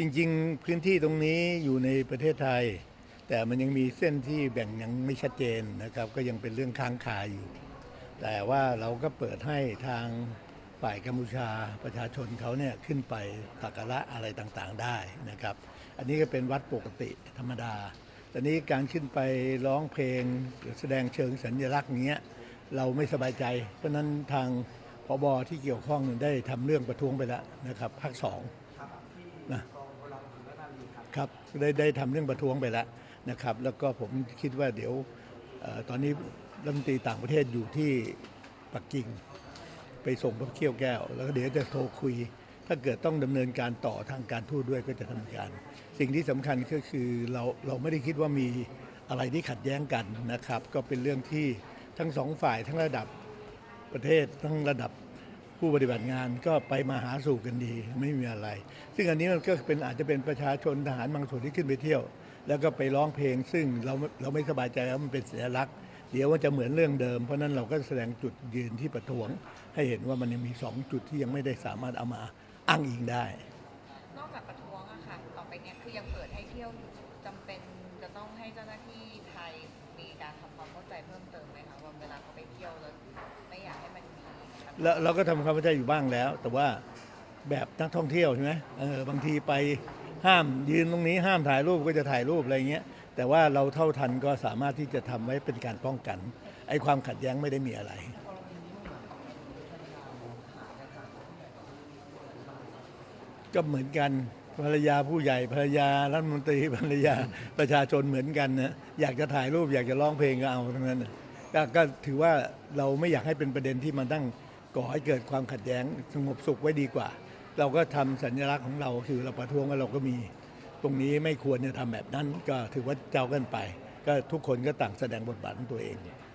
จริงๆ พื้นที่ตรงนี้อยู่ในประเทศไทย แต่มันยังมีเส้นที่แบ่งยังไม่ชัดเจนนะครับ ก็ยังเป็นเรื่องค้างคาอยู่ แต่ว่าเราก็เปิดให้ทางฝ่ายกัมพูชาประชาชนเขาเนี่ยขึ้นไปสักการะอะไรต่างๆได้นะครับ อันนี้ก็เป็นวัดปกติธรรมดาแต่นี้การขึ้นไปร้องเพลงหรือแสดงเชิงสัญลักษณ์เงี้ยเราไม่สบายใจ เพราะฉะนั้นทางพบที่เกี่ยวข้องได้ทำเรื่องประท้วงไปแล้วนะครับภาคสองนะ ครับได้ได้ทำเรื่องประท้วงไปแล้วนะครับ แล้วก็ผมคิดว่าเดี๋ยวเออตอนนี้รัฐมนตรีต่างประเทศอยู่ที่ปักกิ่ง ไปส่งพระเขี้ยวแก้ว แล้วก็เดี๋ยวจะโทรคุย ถ้าเกิดต้องดำเนินการต่อทางการทูตด้วยก็จะทำการ สิ่งที่สำคัญก็คือเราเราไม่ได้คิดว่ามีอะไรที่ขัดแย้งกันนะครับ ก็เป็นเรื่องที่ทั้งสองฝ่ายทั้งระดับประเทศทั้งระดับ ผู้ปฏิบัติงานก็ไปมาหาสู่กันดีไม่มีอะไร ซึ่งอันนี้มันก็เป็นอาจจะเป็นประชาชนทหารบางส่วนที่ขึ้นไปเที่ยว แล้วก็ไปร้องเพลง ซึ่งเราเราไม่สบายใจว่ามันเป็นสัญลักษณ์เดี๋ยวมันจะเหมือนเรื่องเดิม เพราะนั้นเราก็แสดงจุดยืนที่ประท้วง ให้เห็นว่ามันยังมีสองจุดที่ยังไม่ได้สามารถเอามาอ้างอิงได้ นอกจากประท้วงอะค่ะต่อไปเนี้ยคือยังเปิดให้เที่ยวอยู่จำเป็นจะต้องให้เจ้าหน้าที่ไทยมีการทำความเข้าใจเพิ่มเติมไหมคะว่าเวลาเขาไปเที่ยวแล้ว แล้วเราก็ทำความเข้าใจอยู่บ้างแล้ว แต่ว่าแบบนักท่องเที่ยวใช่ไหมเออบางทีไปห้ามยืนตรงนี้ห้ามถ่ายรูปก็จะถ่ายรูปอะไรเงี้ยแต่ว่าเราเท่าทันก็สามารถที่จะทำไว้เป็นการป้องกันไอ้ความขัดแย้งไม่ได้มีอะไร ก็เหมือนกันภรรยาผู้ใหญ่ภรรยารัฐมนตรีภรรยาประชาชนเหมือนกันนะอยากจะถ่ายรูปอยากจะร้องเพลงก็เอาทั้งนั้นนะกก็ถือว่าเราไม่อยากให้เป็นประเด็นที่มันตั้ง ก่อให้เกิดความขัดแย้งสงบสุขไว้ดีกว่า เราก็ทำสัญลักษณ์ของเราคือเราประท้วงว่าเราก็มี ตรงนี้ไม่ควรจะทำแบบนั้นก็ถือว่าเจ้ากันไป ก็ทุกคนก็ต่างแสดงบทบาทของตัวเอง